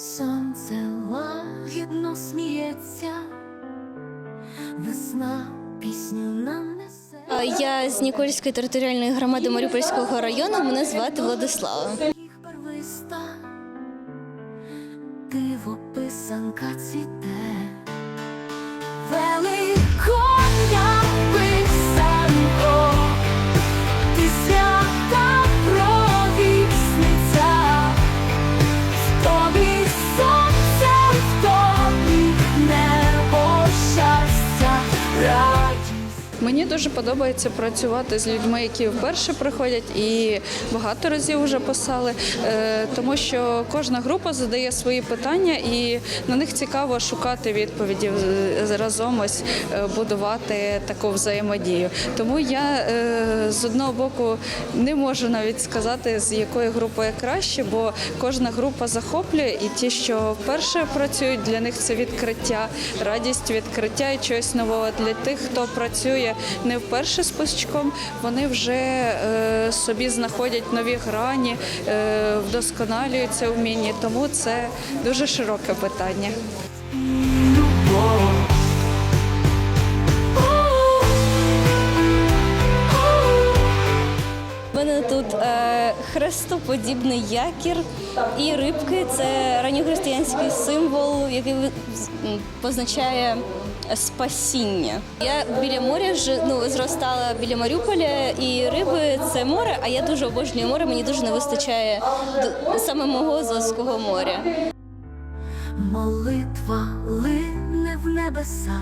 Сонце лагідно сміється, весна пісню нам несе. Я з Нікольської територіальної громади Маріупольського району. Мене звати Владислава. Їх диво писанка цвіте, Мені дуже подобається працювати з людьми, які вперше приходять і багато разів вже писали, е, тому що кожна група задає свої питання, і на них цікаво шукати відповіді е, разом ось е, будувати таку взаємодію. Тому я з одного боку не можу навіть сказати, з якої групи я краще, бо кожна група захоплює, і ті, що вперше працюють, для них це відкриття, радість відкриття і чогось нового. Для тих, хто працює не вперше з писачком, вони вже е, собі знаходять нові грані, е, вдосконалюють це вміння. Тому це дуже широке питання. Тут е, хрестоподібний якір і рибки це ранньохристиянський символ, який позначає спасіння. Я біля моря ж ну зростала біля Маріуполя, і риби це море. А я дуже обожнюю море. Мені дуже не вистачає саме мого Азовського моря. Молитва лине в небеса,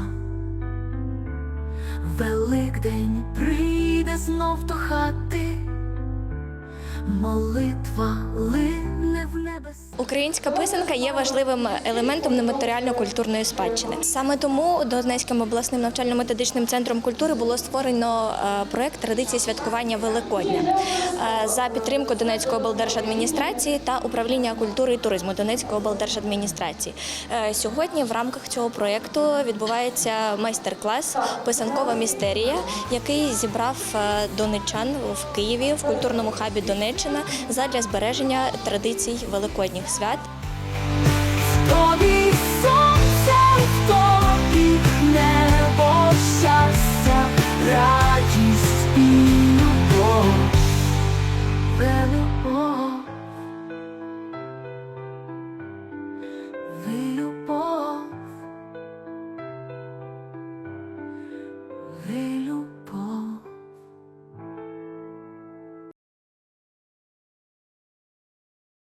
Великдень прийде знов до хати, молитва лине. Українська писанка є важливим елементом нематеріально-культурної спадщини. Саме тому Донецьким обласним навчально-методичним центром культури було створено е, проект традиції святкування Великодня е, за підтримку Донецької облдержадміністрації та управління культури і туризму Донецької облдержадміністрації. Е, Сьогодні в рамках цього проекту відбувається майстер-клас Писанкова містерія, який зібрав донеччан в Києві в культурному хабі Донеччина задля збереження традицій великодніх свят.